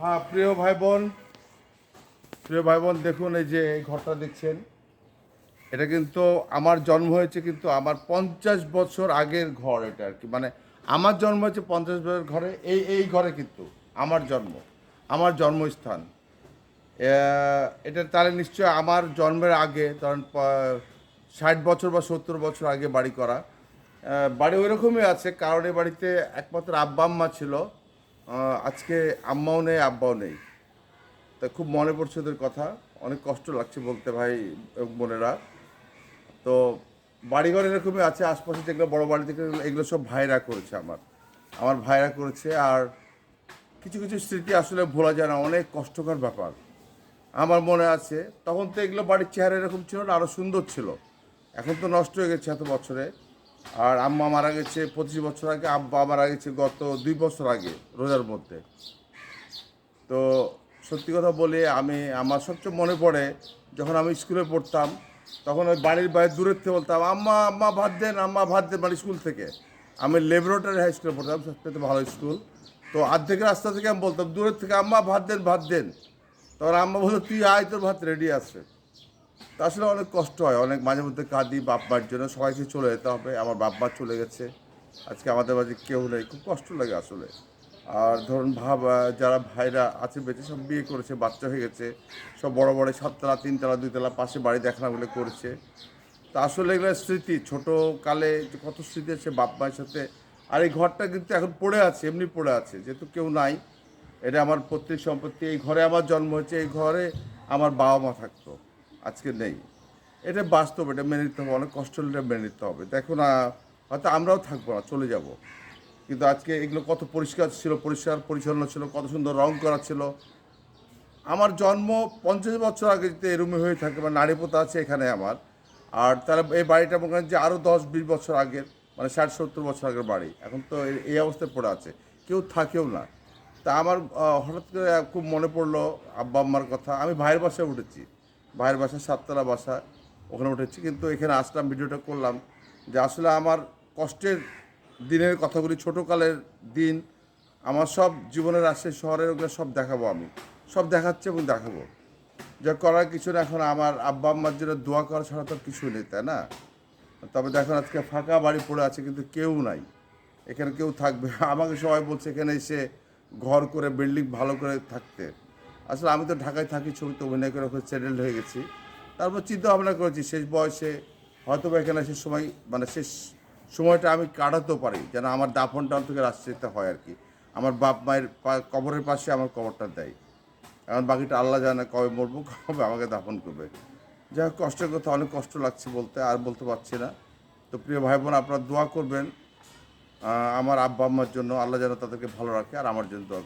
হ্যাঁ প্রিয় ভাই বোন প্রিয় ভাই বোন দেখুন এই যে এই ঘরটা দেখছেন। এটা কিন্তু আমার জন্ম হয়েছে কিন্তু আমার পঞ্চাশ বছর আগের ঘর এটা আর কি। মানে আমার জন্ম হয়েছে পঞ্চাশ বছর ঘরে, এই এই ঘরে কিন্তু আমার জন্ম, আমার জন্মস্থান। এটা তাহলে নিশ্চয় আমার জন্মের আগে, ধরেন ষাট বছর বা সত্তর বছর আগে বাড়ি করা। বাড়ি ওই রকমই আছে, কারণ এই বাড়িতে একমাত্র আব্বা আম্মা ছিল। আজকে আম্মাও নেই, আব্বাও নেই। তা খুব মনে পড়ছে ওদের কথা। অনেক কষ্ট লাগছে বলতে ভাই বোনেরা। তো বাড়িঘর এরকমই আছে, আশপাশে যেগুলো বড় বাড়ি থেকে এগুলো সব ভাইরা করেছে আমার। আমার ভাইরা করেছে আর কিছু কিছু স্মৃতি আসলে ভোলা যায় না, অনেক কষ্টকর ব্যাপার। আমার মনে আছে, তখন তো এগুলো বাড়ির চেহারা এরকম ছিল না আরও সুন্দর ছিল। এখন তো নষ্ট হয়ে গেছে এত বছরে। আর আম্মা মারা গেছে পঁচিশ বছর আগে, আব্বা মারা গেছে গত দুই বছর আগে, রোজার মধ্যে। তো সত্যি কথা বলি আমি, আমার সবচেয়ে মনে পড়ে, যখন আমি স্কুলে পড়তাম, তখন ওই বাড়ির বাইরে দূরের থেকে বলতাম, আম্মা আম্মা, ভাত দেন, আম্মা, ভাত দেন বাড়ি স্কুল থেকে। আমি লেবরেটরি হাই স্কুলে পড়তাম, সবচেয়ে ভালো স্কুল। তো অর্ধেক রাস্তা থেকে আমি বলতাম, দূরের থেকে, আম্মা, ভাত দেন ভাত দেন। তখন আম্মা বলতো তুই আয়, তোর ভাত রেডি আছে। তা আসলে অনেক কষ্ট হয়, অনেক মাঝে মধ্যে কাঁদি বাপ মার জন্য, সবাইকে চলে যেতে হবে, আমার বাপ মা চলে গেছে, আজকে আমাদের মাঝে কেউ নেই, খুব কষ্ট লাগে আসলে। আর ধরুন ভাব যারা ভাইরা আছে, বেঁচে সব বিয়ে করেছে, বাচ্চা হয়ে গেছে, সব বড় বড় সাততলা, তিনতলা, দুইতলা, পাশে বাড়ি দেখানো বলে করেছে। তা আসলে এগুলো স্মৃতি ছোট কালে কত স্মৃতি আছে বাপ মায়ের সাথে, আর এই ঘরটা কিন্তু এখন পড়ে আছে, এমনি পড়ে আছে, যেহেতু কেউ নাই, এটা আমার পৈতৃক সম্পত্তি, এই ঘরে আমার জন্ম হয়েছে, এই ঘরে আমার বাবা মা থাকতো। আজকে নেই। এটা বাস্তব, এটা মেনে নিতে হবে, অনেক কষ্ট হলে এটা মেনে নিতে হবে। দেখো না, হয়তো আমরাও থাকব না, চলে যাব। কিন্তু আজকে এগুলো কত পরিষ্কার ছিল, পরিষ্কার, পরিচ্ছন্ন ছিল, কত সুন্দর রং করা ছিল। আমার জন্ম পঞ্চাশ বছর আগে যদি এরুমে হয়ে থাকে বা নারী পোতা আছে এখানে আমার। আর তাহলে এই বাড়িটা মনে যে আরও দশ বিশ বছর আগের মানে ষাট সত্তর বছর আগের বাড়ি। এখন তো এই অবস্থায় পড়ে আছে। কেউ থাকেও না। তা আমার হঠাৎ করে খুব মনে পড়ল আব্বা আম্মার কথা। আমি ভাইয়ের বাসায় উঠেছি। ভাইয়ের বাসা সাততলা বাসা ওখানে উঠেছি। কিন্তু এখানে আসলাম, ভিডিওটা করলাম যে আসলে আমার কষ্টের দিনের কথাগুলি, ছোটোকালের দিন, আমার সব জীবনের আসে, শহরের ওগুলো সব দেখাবো আমি। সব দেখাচ্ছে এবং দেখাবো। যা করার কিছু না, এখন আমার আব্বা আম্মার জন্য দোয়া করা ছাড়া তো আর কিছু নেই, তাই না? তবে দেখুন আজকে ফাঁকা বাড়ি পড়ে আছে, কিন্তু কেউ নাই। এখানে কেউ থাকবে আমাকে সবাই বলছে, এখানে এসে ঘর করে বিল্ডিং ভালো করে থাকতে। আসলে আমি তো ঢাকায় থাকি, ছবিতে অভিনয় করে ওখানে সেটেলড হয়ে গেছি। তারপর চিন্তা ভাবনা করেছি, শেষ বয়সে হয়তো বা এখানে শেষ সময় মানে শেষ সময়টা আমি কাটাতেও পারি, যেন আমার দাফন টান থেকে রাষ্ট্রীয়তে হয় আর কি। আমার বাপ মায়ের কবরের পাশে আমার কবরটা দেয়। এখন বাকিটা আল্লাহ জানে কবে মরবো, কবে আমাকে দাফন করবে। যাই হোক, কষ্টের কথা, অনেক কষ্ট লাগছে বলতে, আর বলতে পারছি না। তো প্রিয় ভাই বোন, আপনারা দোয়া করবেন আমার আব্বা আম্মার জন্য, আল্লাহ যেন তাদেরকে ভালো রাখে, আর আমার জন্য দোয়া